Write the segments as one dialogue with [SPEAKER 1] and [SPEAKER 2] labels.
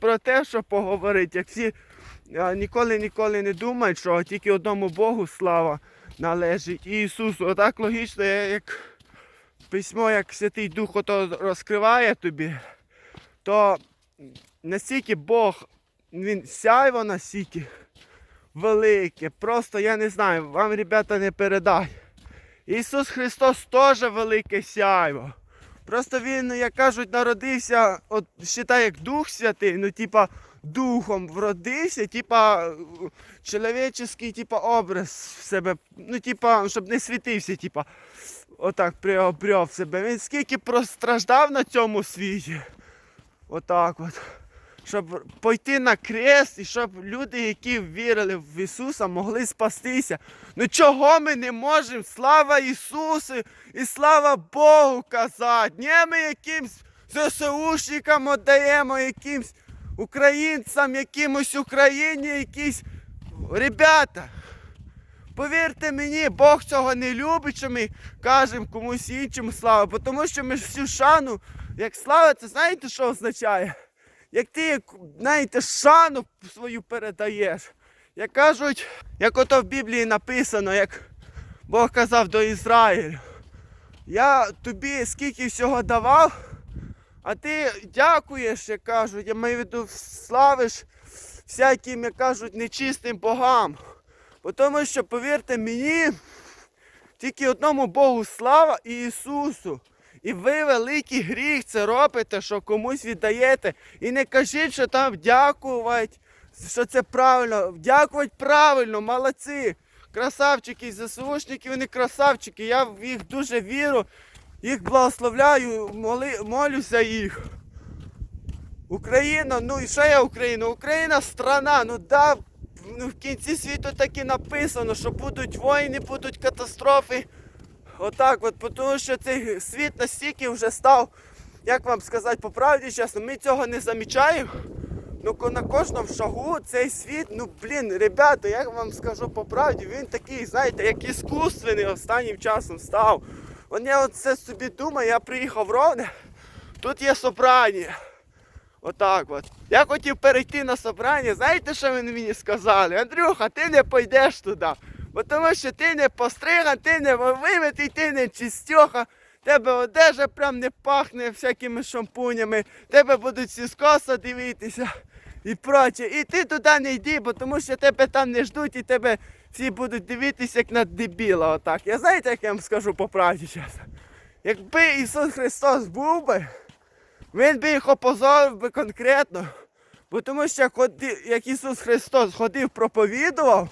[SPEAKER 1] про те, що поговорити, як всі ніколи ніколи не думають, що тільки одному Богу слава належить Ісусу. Отак логічно, як письмо, як Святий Дух ото розкриває тобі, то настільки Бог, він сяйво настільки велике. Просто я не знаю, вам, ребята, не передай. Ісус Христос теж велике сяйво. Просто він, як кажуть, народився, от вважає, як Дух Святий, ну, типа, духом вродився, типа, чоловічий, типа, образ в себе, ну, типа, щоб не світився, типа, отак приобрів себе. Він скільки простраждав на цьому світі. Отак от. Щоб пойти на крест і щоб люди, які вірили в Ісуса, могли спастися. Ну чого ми не можемо? Слава Ісусу і слава Богу казати. Не ми якимсь ЗСУшникам віддаємо, якимсь українцям, якимось Україні, якісь. Ребята, повірте мені, Бог цього не любить, що ми кажемо комусь іншому слава, тому що ми всю шану, як слава, це знаєте, що означає? Як ти, знаєте, шану свою передаєш. Як кажуть, як ото в Біблії написано, як Бог казав до Ізраїлю, я тобі скільки всього давав, а ти дякуєш, як кажуть, я маю в виду, славиш всяким, як кажуть, нечистим богам. Бо Тому що, повірте мені, тільки одному Богу слава і Ісусу. І ви великий гріх це робите, що комусь віддаєте. І не кажіть, що там дякувати, що це правильно. Дякувати правильно, молодці. Красавчики, ЗСУшники, вони красавчики. Я в їх дуже вірю, їх благословляю, моли, молюся їх. Україна, ну і що я Україна? Україна страна, ну да, ну, в кінці світу так і написано, що будуть війни, будуть катастрофи. Отак от, тому що цей світ настільки вже став, як вам сказати по правді чесно, ми цього не замічаємо. Ну на кожному шагу цей світ, ну блін, ребята, я вам скажу по правді, він такий, знаєте, як іскусственний останнім часом став. От я от це собі думаю, я приїхав в Ровне, тут є собрання. Отак от. Я хотів перейти на собрання, знаєте, що вони мені сказали? Андрюха, ти не пойдеш туди. Бо тому що ти не постриган, ти не вимитий, ти не чистьоха, тебе одежа прям не пахне всякими шампунями, тебе будуть всі скоса дивитися і проче. І ти туди не йди, бо тому що тебе там не ждуть і тебе всі будуть дивитися як на дебіла. Отак. Я знаєте, як я вам скажу по правді чесно? Якби Ісус Христос був би, він би їх опозорив би конкретно. Бо тому що як Ісус Христос ходив, проповідував,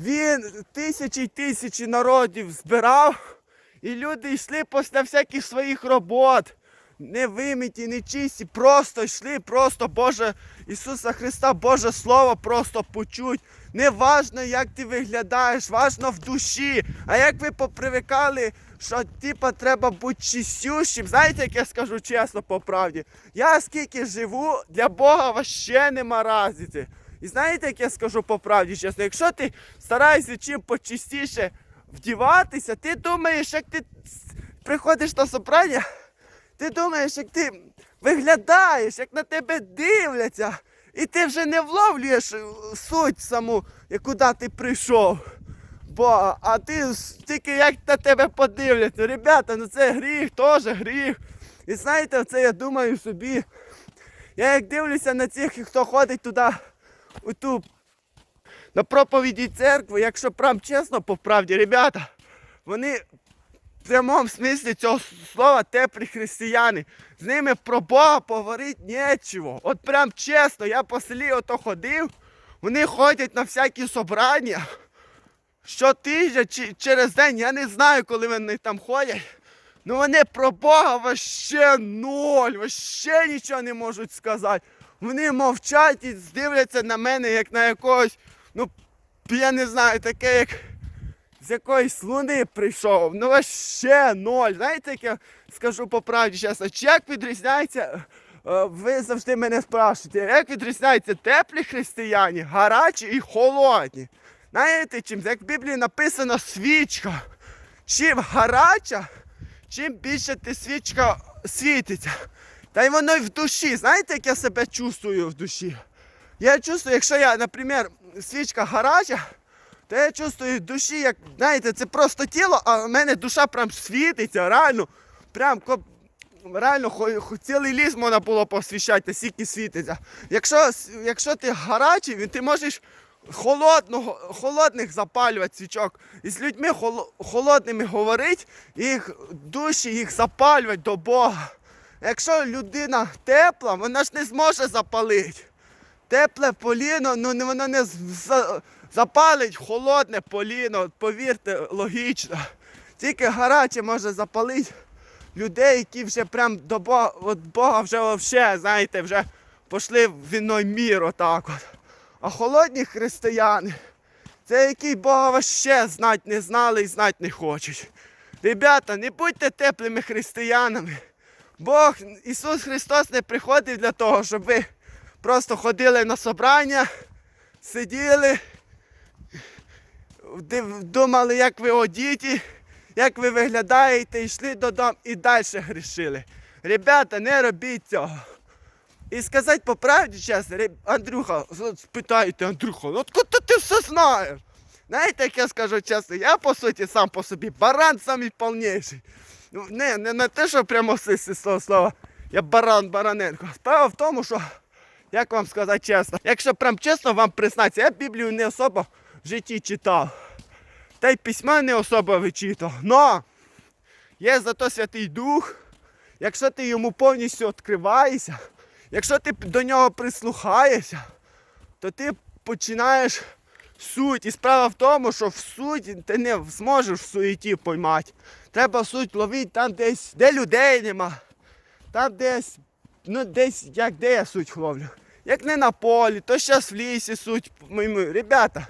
[SPEAKER 1] він тисячі й тисячі народів збирав, і люди йшли після всяких своїх робот. Не вимиті, не чисті, просто йшли, просто Боже Ісуса Христа, Боже Слово просто почуть. Не важно, як ти виглядаєш, важно в душі. А як ви попривикали, що типа треба бути чистющим. Знаєте, як я скажу чесно по правді? Я скільки живу, для Бога вообще нема разниці. І знаєте, як я скажу по правді чесно, якщо ти стараєшся чим почистіше вдіватися, ти думаєш, як ти приходиш на собрання, ти думаєш, як ти виглядаєш, як на тебе дивляться, і ти вже не вловлюєш суть саму, куди ти прийшов. Бо, а ти тільки як на тебе подивляться. Ребята, ну це гріх, теж гріх. І знаєте, це я думаю собі. Я як дивлюся на цих, хто ходить туди, у ту на проповіді церкви, якщо прям чесно по правді, ребята, вони в прямому смислі цього слова теплі християни. З ними про Бога поговорити нічого. От прям чесно, я по селі ото ходив, вони ходять на всякі собрання. Щотижня чи через день, я не знаю, коли вони там ходять. Ну вони про Бога вообще ноль, вообще нічого не можуть сказати. Вони мовчать і дивляться на мене, як на якогось, ну, я не знаю, таке, як з якоїсь луни прийшов. Ну вообще ноль. Знаєте, як я скажу по правді чесно, чи як відрізняється, е, ви завжди мене спрашуєте, як відрізняються теплі християні, гарячі і холодні. Знаєте чим? Як в Біблії написано свічка. Чим гаряча, чим більше ти свічка світиться, Та й воно й в душі. Знаєте, як я себе чувствую в душі? Я чувствую, якщо я, наприклад, свічка гаряча, то я чувствую в душі, як, знаєте, це просто тіло, а в мене душа прям світиться, реально. Прям реально цілий ліс можна було посвіщати, стільки світиться. Якщо, якщо ти гарячий, ти можеш холодного, холодних запалювати свічок. І з людьми холодними говорити, їх душі їх запалювати до Бога. Якщо людина тепла, вона ж не зможе запалити. Тепле поліно, ну воно не запалить холодне поліно, повірте, логічно. Тільки гаряче може запалити людей, які вже прям до Бога, от Бога вже вообще, знаєте, вже пішли в іной мір отак от. А холодні християни, це які Бога вообще знать не знали і знать не хочуть. Ребята, не будьте теплими християнами. Бог, Ісус Христос не приходив для того, щоб ви просто ходили на собрання, сиділи, думали, як ви одіті, як ви виглядаєте, йшли додому і далі грішили. Ребята, не робіть цього. І сказати по правді чесно, Андрюха, спитайте, Андрюха, откуда ти все знаєш? Знаєте, як я скажу чесно, я по суті сам по собі баран самий повніший. Ну, не, не, не те, що прямо з з слова. Я баран Бараненко. Справа в тому, що, як вам сказати чесно, якщо прям чесно вам признатися, я Біблію не особо в житті читав. Та й письма не особо вичитав. Но є зато Святий Дух. Якщо ти йому повністю відкриваєшся, якщо ти до нього прислухаєшся, то ти починаєш суть. І справа в тому, що в суть ти не зможеш в суеті поймати. Треба суть ловити там десь, де людей нема. Там десь, ну десь, як де я суть ловлю. Як не на полі, то зараз в лісі суть. Ребята,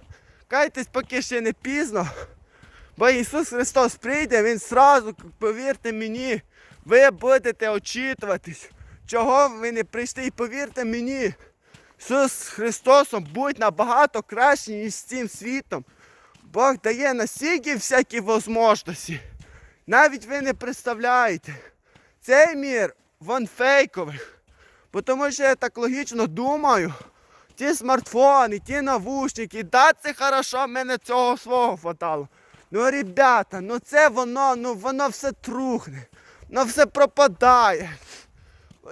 [SPEAKER 1] кайтесь, поки ще не пізно. Бо Ісус Христос прийде, Він сразу, повірте мені, ви будете очитуватись. Чого ви не прийшли? І повірте мені, з Христосом будь набагато краще, ніж з цим світом. Бог дає настільки всякі можливості. Навіть ви не представляєте. Цей мір, він фейковий. Бо Тому що я так логічно думаю, ті смартфони, ті навушники, да, це хорошо, мене цього свого хватало. Ну, ребята, ну це воно, ну воно все трухне, воно все пропадає.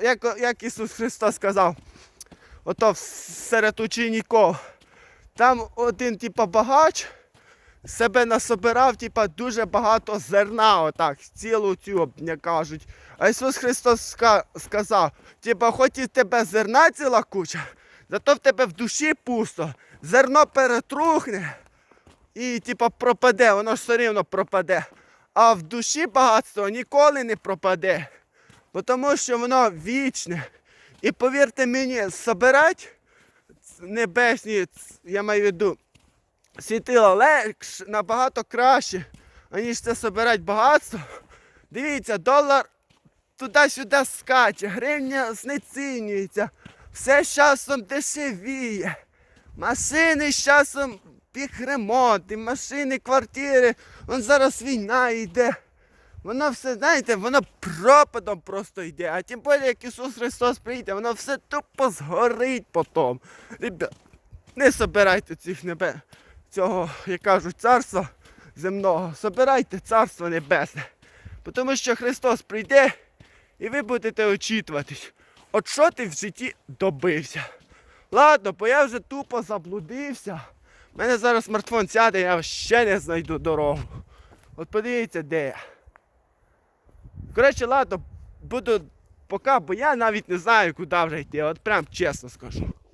[SPEAKER 1] Як, як Ісус Христос сказав, ото серед учеників. Там один, типа, багач себе насобирав, типа, дуже багато зерна, отак, цілу цю, як кажуть. А Ісус Христос сказав, типа, хоч і тебе зерна ціла куча, зато в тебе в душі пусто, зерно перетрухне і типа пропаде, воно ж все рівно пропаде. А в душі багатство ніколи не пропаде. Тому що воно вічне. І повірте мені, собирати небесні, я маю в виду, світила легше, набагато краще, аніж це собирати багатство. Дивіться, долар туди-сюди скаче, гривня знецінюється, все з часом дешевіє. Машини з часом їх ремонт, і машини, квартири. Вон зараз війна йде. Воно все, знаєте, воно пропадом просто йде. А тим більше, як Ісус Христос прийде, воно все тупо згорить потім. Ребят, не собирайте цих небе, цього, як кажуть, царства земного. Собирайте царство небесне. Тому що Христос прийде і ви будете очитуватись. От що ти в житті добився? Ладно, бо я вже тупо заблудився. У мене зараз смартфон сяде, я ще не знайду дорогу. От подивіться, де я. Коротше, ладно, буду пока, бо я навіть не знаю, куди вже йти. От прям чесно скажу.